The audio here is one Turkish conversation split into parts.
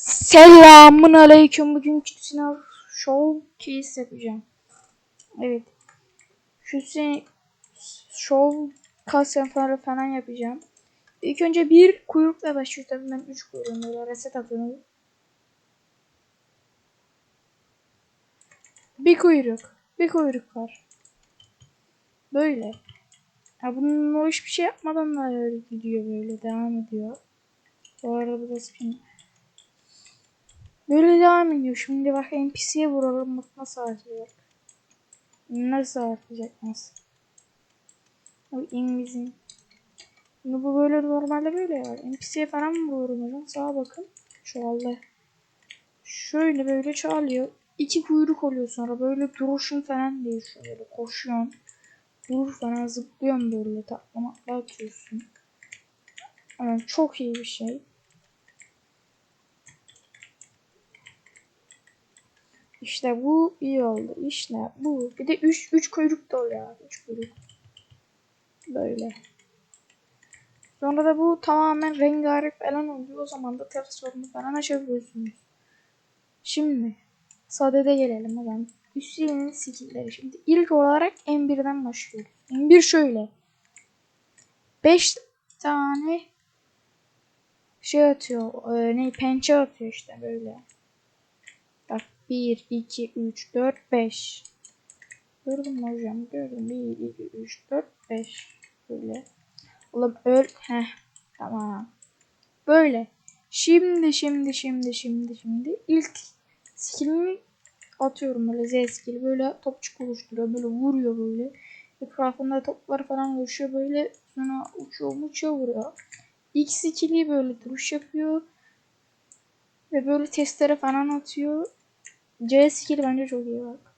Selamun aleyküm. Bugün sınav showcase yapacağım. Evet. Şu show kasyaları falan yapacağım. İlk önce bir kuyrukla başlıyor. Tabii ben 3 kuyruğum böyle reset atıyorum. Bir kuyruk. Bir kuyruk var. Böyle. Ya bunun o hiçbir şey yapmadan da gidiyor böyle devam ediyor. Bu arada bu da spin. Böyle devam ediyor. Şimdi bak NPC'ye vuralım bak nasıl artıyor. Nasıl artacak nasıl. O. Şimdi bu böyle normalde böyle var. NPC'ye falan mı vururum hocam? Sağa bakın. Allah. Şöyle böyle çalıyor. İki kuyruk oluyor sonra. Böyle duruşun falan değişiyor. Böyle koşuyorsun. Durur falan zıplıyorsun böyle. Taklamakla atıyorsun. Yani çok iyi bir şey. İşte bu iyi oldu. İşte bu. Bir de 3 3 kuyruk da oluyor. 3 kuyruk. Böyle. Sonra da bu tamamen rengarenk falan oluyor. O zaman da transformu falan açabiliyorsunuz. Şimdi sadede gelelim hemen. Üstlerinin skillleri. Şimdi ilk olarak M1'den başlıyoruz. M1 şöyle. 5 tane şey atıyor. E, ne pençe atıyor işte böyle. Bak 1, 2, 3, 4, 5. Gördün mü hocam? Gördüm. 1, 2, 3, 4, 5. Böyle. Oğlum öl. Heh. Tamam. Böyle. Şimdi şimdi şimdi şimdi şimdi ilk skillimi atıyorum böyle Z skill böyle topçuk oluşturuyor böyle vuruyor böyle etrafında toplar falan oluşuyor böyle sonra uçuyor uçuyor vuruyor. İlk skill'i böyle duruş yapıyor ve böyle testere falan atıyor. C skill bence çok iyi bak.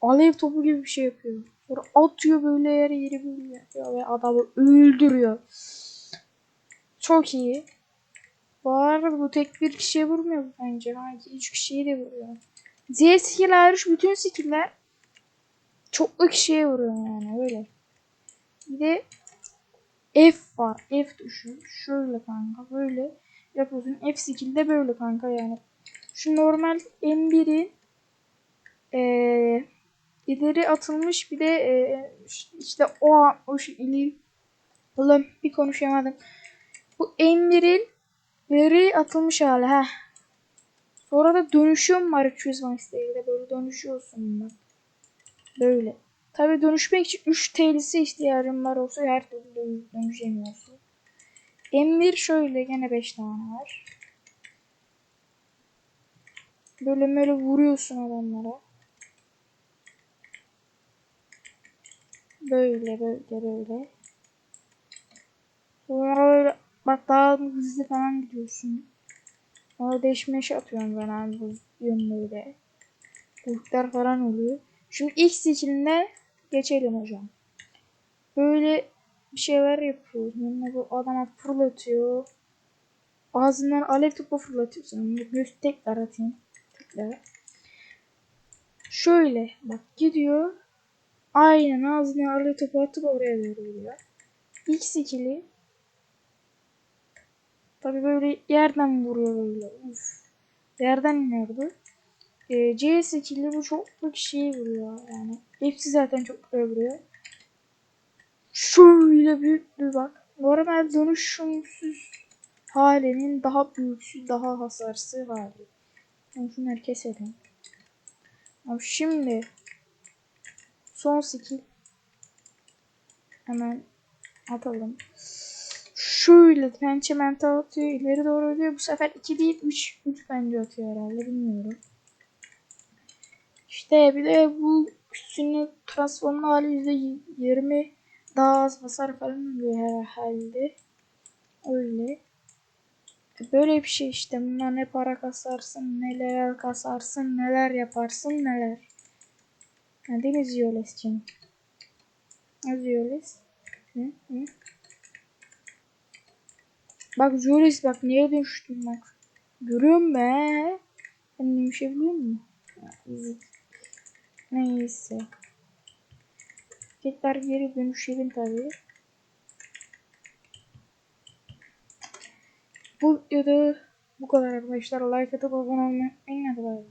Alev topu gibi bir şey yapıyor. Sonra atıyor böyle yere yeri böyle yapıyor ve adamı öldürüyor. Çok iyi. Arada bu tek bir kişiye vurmuyor bence. Belki üç kişiyi de vuruyor. Z skill hariç bütün skiller çoklu kişiye vuruyor yani öyle. Bir de F var. F tuşu. Şöyle kanka böyle yapıyorsun. F skill de böyle kanka yani. Şu normal M1'in ee, ileri atılmış bir de ee, işte o o ileri Ulan bir konuşamadım. Bu M1'in ileri atılmış hali ha. Sonra da dönüşüyorum var 200 Max'te böyle dönüşüyorsun bak. Böyle. Tabi dönüşmek için 3 TL'si ihtiyacım var olsa her türlü dönüşemiyorsun. M1 şöyle gene 5 tane var. Böyle böyle vuruyorsun adamlara. Böyle böyle böyle. Sonra böyle bak daha hızlı falan gidiyorsun. Sonra değişme şey atıyorum ben abi bu yönlerde. Bulutlar falan oluyor. Şimdi ilk seçimde geçelim hocam. Böyle bir şeyler yapıyor. Yani bu adama fırlatıyor. Ağzından alev topu fırlatıyorsun. Göz tekrar atayım. Tekrar. Şöyle bak gidiyor. Aynen ağzına alev topu atıp oraya doğru gidiyor. İlk skill'i Tabi böyle yerden vuruyor böyle. Uf. Yerden iniyordu. E, C skill'i bu çoklu kişiyi vuruyor yani. Hepsi zaten çok vuruyor. Şöyle büyük bir bak. Normal dönüşümsüz halinin daha büyüksü, daha hasarsız hali. Yani şunları keselim. Ama şimdi son skill hemen atalım. Şöyle pençe mental atıyor. ileri doğru atıyor. Bu sefer 2 değil 3 3 bence atıyor herhalde bilmiyorum. İşte bir de bu üstünü transform hali %20 daha az hasar falan oluyor herhalde. Öyle. Böyle bir şey işte. Bunlar ne para kasarsın, neler kasarsın, neler yaparsın, neler. Ha, değil mi Ziyoles'cim? Ziyoles. Hı hı. Bak Julius bak niye düştüm bak. Görüyor musun be? Sen bir şey biliyor musun? Neyse. Tekrar geri dönüşelim tabii. bu ya da bu kadar arkadaşlar. Like atıp abone olmayı em nada